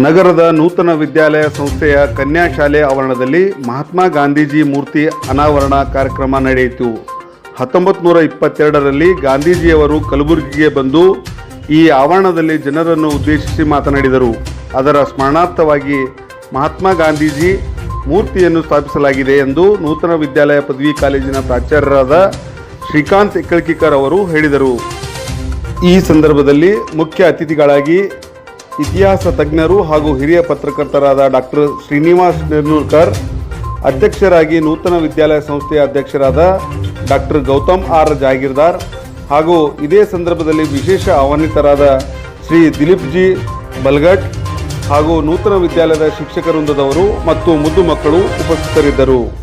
ನಗರದ ನೂತನ ವಿದ್ಯಾಲಯ ಸಂಸ್ಥೆಯ ಕನ್ಯಾ ಶಾಲೆ ಆವರಣದಲ್ಲಿ ಮಹಾತ್ಮ ಗಾಂಧೀಜಿ ಮೂರ್ತಿ ಅನಾವರಣ ಕಾರ್ಯಕ್ರಮ ನಡೆಯಿತು. ಹತ್ತೊಂಬತ್ತು ನೂರ ಇಪ್ಪತ್ತೆರಡರಲ್ಲಿ ಗಾಂಧೀಜಿಯವರು ಕಲಬುರಗಿಗೆ ಬಂದು ಈ ಆವರಣದಲ್ಲಿ ಜನರನ್ನು ಉದ್ದೇಶಿಸಿ ಮಾತನಾಡಿದರು. ಅದರ ಸ್ಮರಣಾರ್ಥವಾಗಿ ಮಹಾತ್ಮ ಗಾಂಧೀಜಿ ಮೂರ್ತಿಯನ್ನು ಸ್ಥಾಪಿಸಲಾಗಿದೆ ಎಂದು ನೂತನ ವಿದ್ಯಾಲಯ ಪದವಿ ಕಾಲೇಜಿನ ಪ್ರಾಚಾರ್ಯರಾದ ಶ್ರೀಕಾಂತ್ ಇಕ್ಕಳ್ಕಿಕರ್ ಅವರು ಹೇಳಿದರು. ಈ ಸಂದರ್ಭದಲ್ಲಿ ಮುಖ್ಯ ಅತಿಥಿಗಳಾಗಿ ಇತಿಹಾಸ ತಜ್ಞರು ಹಾಗೂ ಹಿರಿಯ ಪತ್ರಕರ್ತರಾದ ಡಾಕ್ಟರ್ ಶ್ರೀನಿವಾಸ್ ನೆರ್ನೂರ್ಕರ್ ಅಧ್ಯಕ್ಷರಾಗಿ ನೂತನ ವಿದ್ಯಾಲಯ ಸಂಸ್ಥೆಯ ಅಧ್ಯಕ್ಷರಾದ ಡಾಕ್ಟರ್ ಗೌತಮ್ ಆರ್. ಜಾಗೀರ್ದಾರ್ ಹಾಗೂ ಇದೇ ಸಂದರ್ಭದಲ್ಲಿ ವಿಶೇಷ ಆಹ್ವಾನಿತರಾದ ಶ್ರೀ ದಿಲೀಪ್ ಜಿ. ಬಲ್ಗಟ್ ಹಾಗೂ ನೂತನ ವಿದ್ಯಾಲಯದ ಶಿಕ್ಷಕವೃಂದದವರು ಮತ್ತು ಮುದ್ದು ಮಕ್ಕಳು ಉಪಸ್ಥಿತರಿದ್ದರು.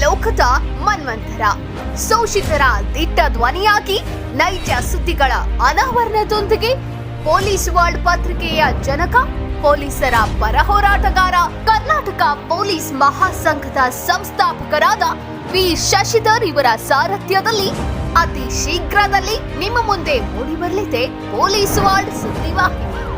ಲೋಕದ ಮನ್ವಂತರ. ಶೋಷಿತರ ದಿಟ್ಟ ಧ್ವನಿಯಾಗಿ ನೈಜ ಸುದ್ದಿಗಳ ಅನಾವರಣದೊಂದಿಗೆ ಪೊಲೀಸ್ ವರ್ಲ್ಡ್ ಪತ್ರಿಕೆಯ ಜನಕ, ಪೊಲೀಸರ ಪರ ಹೋರಾಟಗಾರ, ಕರ್ನಾಟಕ ಪೊಲೀಸ್ ಮಹಾಸಂಘದ ಸಂಸ್ಥಾಪಕರಾದ ವಿ. ಶಶಿಧರ್ ಇವರ ಸಾರಥ್ಯದಲ್ಲಿ ಅತಿ ಶೀಘ್ರದಲ್ಲಿ ನಿಮ್ಮ ಮುಂದೆ ಮೂಡಿಬರಲಿದೆ ಪೊಲೀಸ್ ವರ್ಲ್ಡ್ ಸುದ್ದಿವಾಹಿನಿ